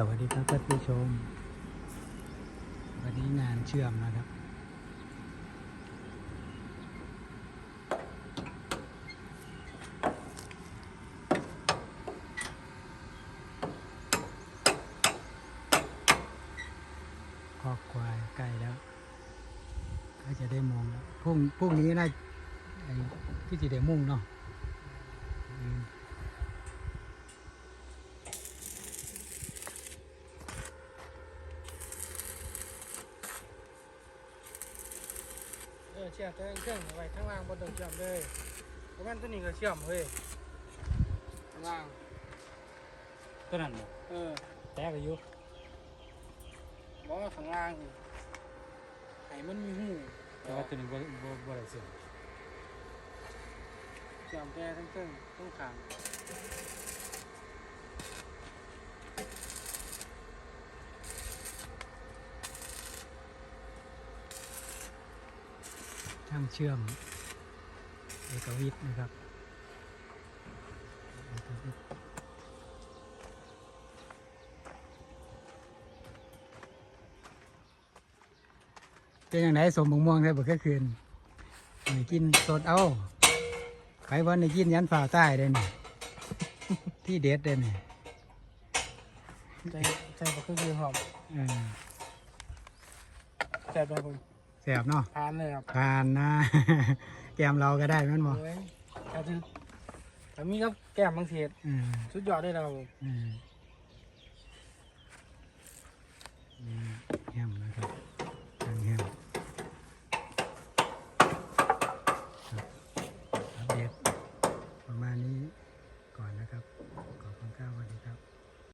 สวัสดีครับท่านผู้ชม วันนี้งานเชื่อมนะครับ คอกควายใกล้แล้ว ก็จะได้มองพรุ่งพรุ่งนี้น่าที่จะได้มุ่งเนาะ เออเชื่อมตัวเครื่องไว้ข้างล่างบนต้องเชื่อมเลยเพราะงั้นตัวนี้ก็เชื่อมเฮ้ยข้างล่างตัวนั้นบ่เออแตกอายุบอกว่าข้างล่างนี่ไอ้มันมีหูแต่ว่าตัวนี้บ่บ่บ่ได้เสียเชื่อมแต่ทั้งเครื่องทั้งขาง ช่างเชื่อมเอกวิทย์นะครับเอกวิทย์เป็นอย่างไรสมบงม่วงได้บ่แค่คืนไม่กินสดเอาใครวันได้กินยันฝ่าใต้เด้นี่ที่เด็ดเด้นี่ใจใจก็คือคือหอมเออใจไปผมแสบเนาะทานเลยครับทานนะ แกมเราก็ได้แมันบ่เลยแต่ถึงแต่มีครับแก้มบางเศษอืมสุดยอดได้แล้วครับผมอืม